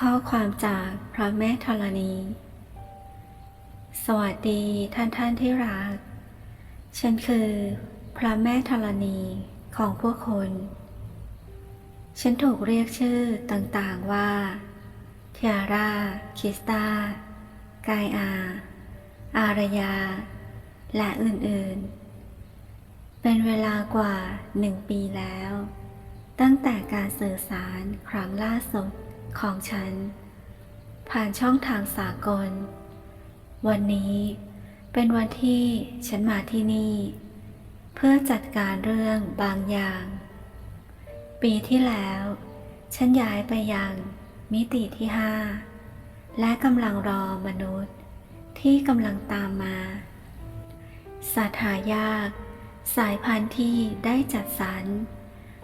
ข้อความจากพระแม่ธรณี สวัสดีท่านท่านที่รัก ฉันคือพระแม่ธรณีของพวกคน ฉันถูกเรียกชื่อต่างๆว่าเทียร่า คิสตากายอา อารยา และอื่นๆ เป็นเวลากว่าหนึ่งปีแล้ว ตั้งแต่การสื่อสารครั้งล่าสุด ของฉัน ผ่านช่องทางสากล วันนี้เป็นวันที่ฉันมาที่นี่ เพื่อจัดการเรื่องบางอย่าง ปีที่แล้ว ฉันย้ายไปยังมิติที่ห้าและกำลังรอมนุษย์ที่กำลังตามมา สัตว์หายาก สายพันธุ์ที่ได้จัดสรร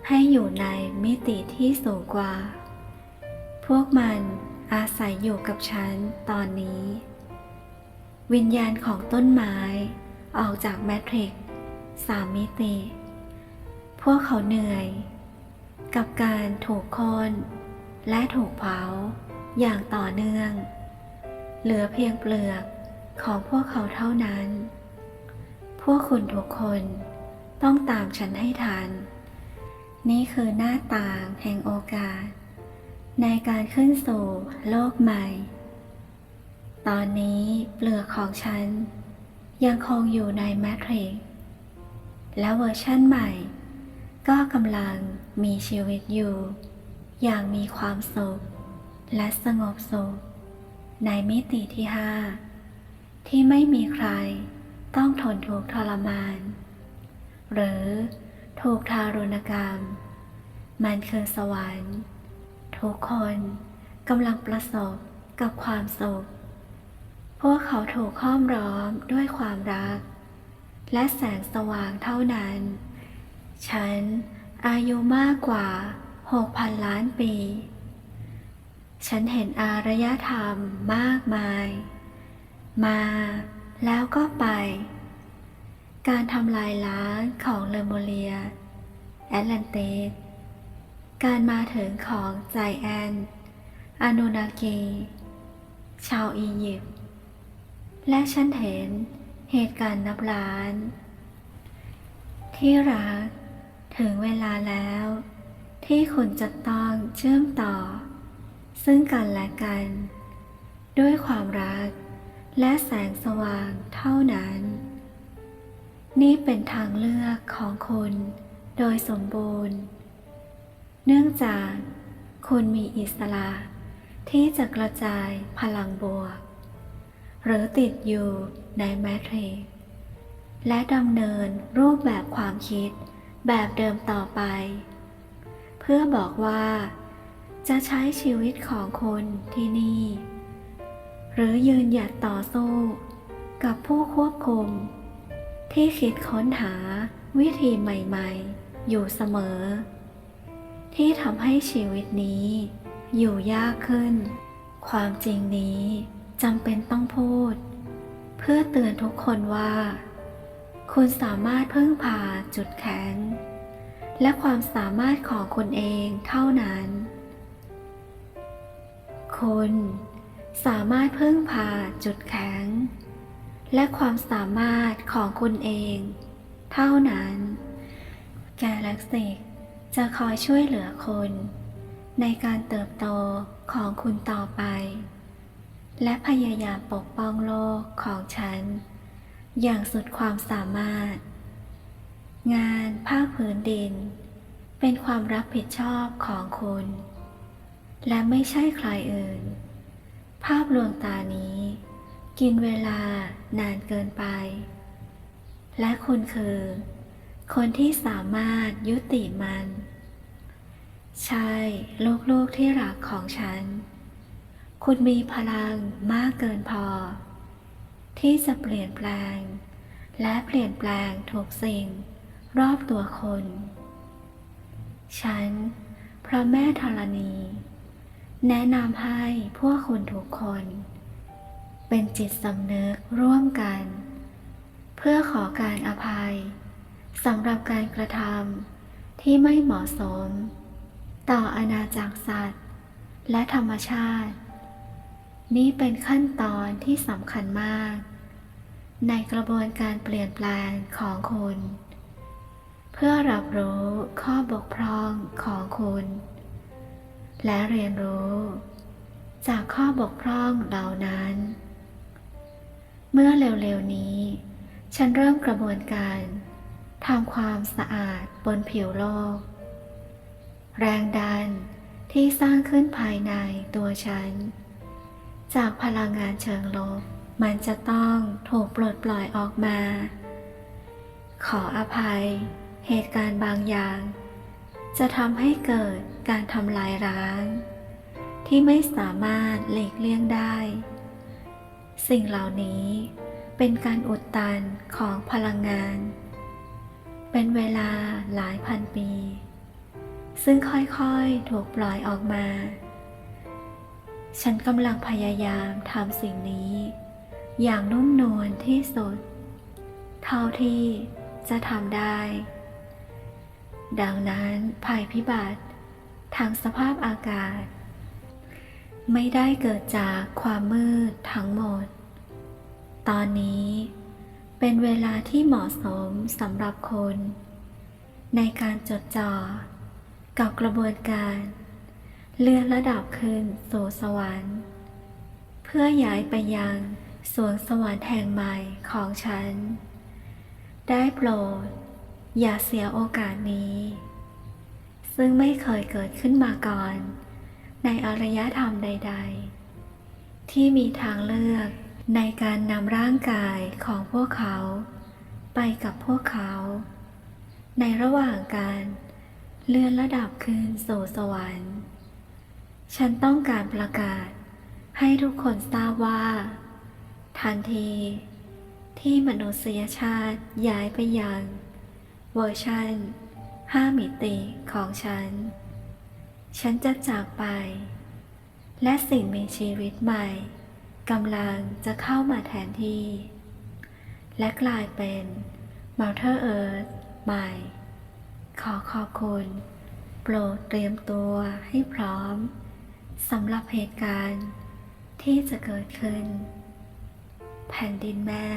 ให้อยู่ในมิติที่สูงกว่า พวกมันอาศัยอยู่กับฉันตอนนี้ วิญญาณของต้นไม้ ออกจากแมทริกสามมิติ พวกเขาเหนื่อย กับการถูกคน และถูกเผาอย่างต่อเนื่อง เหลือเพียงเปลือกของพวกเขาเท่านั้น พวกคุณทุกคนต้องตามฉันให้ทัน นี่คือหน้าต่างแห่งโอกาส ในการขึ้นสู่โลกใหม่ ตอนนี้เปลือกของฉัน ยังคงอยู่ในแมทริกและเวอร์ชั่นใหม่ ก็กำลังมีชีวิตอยู่ อย่างมีความสุข และสงบสุข ในมิติที่ห้าที่ไม่มีใครต้องทนทุกข์ทรมาน หรือถูกทารุณกรรม มันคือสวรรค์ ทุกคนกำลังประสบกับความสุข พวกเขาถูกห้อมล้อมด้วยความรัก และแสงสว่างเท่านั้น ฉันอายุมากกว่า 6,000 ล้านปี ฉันเห็นอารยธรรมมากมาย มาแล้วก็ไป การทำลายล้างของเลโมเลีย แอตแลนติส การมาถึงของไจแอนอานูนาเกชาวอียิปต์ และฉันเห็นเหตุการณ์นับล้าน ที่รัก ถึงเวลาแล้ว ที่คุณจะต้องเชื่อมต่อ ซึ่งกันและกัน ด้วยความรัก และแสงสว่างเท่านั้น นี่เป็นทางเลือกของคุณโดยสมบูรณ์ เนื่องจากคุณมีอิสระที่จะกระจายพลังบวก หรือติดอยู่ในแมทริกและดำเนินรูปแบบความคิดแบบเดิมต่อไป เพื่อบอกว่า จะใช้ชีวิตของคุณที่นี่ หรือยืนหยัดต่อสู้กับผู้ควบคุม ที่คิดค้นหาวิธีใหม่ๆ อยู่เสมอ ที่ทำให้ชีวิตนี้ อยู่ยากขึ้น ความจริงนี้จำเป็นต้องพูด เพื่อเตือนทุกคนว่า คุณสามารถพึ่งพาจุดแข็ง และความสามารถของคุณเองเท่านั้น คุณสามารถพึ่งพาจุดแข็ง และความสามารถของคุณเอง เท่านั้นแกลเล็กซิก จะคอยช่วยเหลือคุณในการเติบโตของคุณต่อไป และพยายามปกป้องโลกของฉัน อย่างสุดความสามารถ งานภาคพื้นดิน เป็นความรับผิดชอบของคุณ และไม่ใช่ใครอื่น ภาพลวงตานี้ กินเวลานานเกินไป และคุณคือ คนที่สามารถยุติมัน ใช่ ลูกๆที่รักของฉัน คุณมีพลังมากเกินพอ ที่จะเปลี่ยนแปลง และเปลี่ยนแปลงทุกสิ่ง รอบตัวคนฉันพระแม่ธรณี แนะนำให้พวกคุณทุกคน เป็นจิตสำนึกร่วมกัน เพื่อขอการอภัย สำหรับการกระทำที่ไม่เหมาะสม ต่ออาณาจักรสัตว์ และธรรมชาติ นี่เป็นขั้นตอนที่สำคัญมาก ในกระบวนการเปลี่ยนแปลงของคุณ เพื่อรับรู้ข้อบกพร่องของคุณ และเรียนรู้ จากข้อบกพร่องเหล่านั้น เมื่อเร็วๆนี้ ฉันเริ่มกระบวนการ ทำความสะอาดบนผิวโลก แรงดันที่สร้างขึ้นภายในตัวฉัน จากพลังงานเชิงลบ มันจะต้องถูกปลดปล่อยออกมา ขออภัย เหตุการณ์บางอย่าง จะทำให้เกิดการทำลายร้าง ที่ไม่สามารถหลีกเลี่ยงได้ สิ่งเหล่านี้เป็นการอุดตันของพลังงาน เป็นเวลาหลายพันปี ซึ่งค่อยๆถูกปล่อยออกมา ฉันกำลังพยายามทำสิ่งนี้ อย่างนุ่มนวลที่สุด เท่าที่จะทำได้ ดังนั้นภัยพิบัติทางสภาพอากาศ ไม่ได้เกิดจากความมืดทั้งหมด ตอนนี้ เป็นเวลาที่เหมาะสมสำหรับคน ในการจดจ่อกับกระบวนการ เลื่อนระดับขึ้นสู่สวรรค์ เพื่อย้ายไปยังสวงสวรรค์แห่งใหม่ของฉัน ได้โปรด อย่าเสียโอกาสนี้ ซึ่งไม่เคยเกิดขึ้นมาก่อน ในอารยธรรมใด ๆ ที่มีทางเลือก ในการนำร่างกายของพวกเขา ไปกับพวกเขา ในระหว่างการเลื่อนระดับขึ้นสู่สวรรค์ ฉันต้องการประกาศให้ทุกคนทราบว่า ทันทีที่มนุษยชาติย้ายไปยังเวอร์ชัน5มิติของฉัน ฉันจะจากไป และสิ่งมีชีวิตใหม่ กำลังจะเข้ามาแทนที่ และกลายเป็น Mother Earth ใหม่ ขอขอบคุณ โปรดเตรียมตัวให้พร้อมสำหรับเหตุการณ์ที่จะเกิดขึ้น แผ่นดินแม่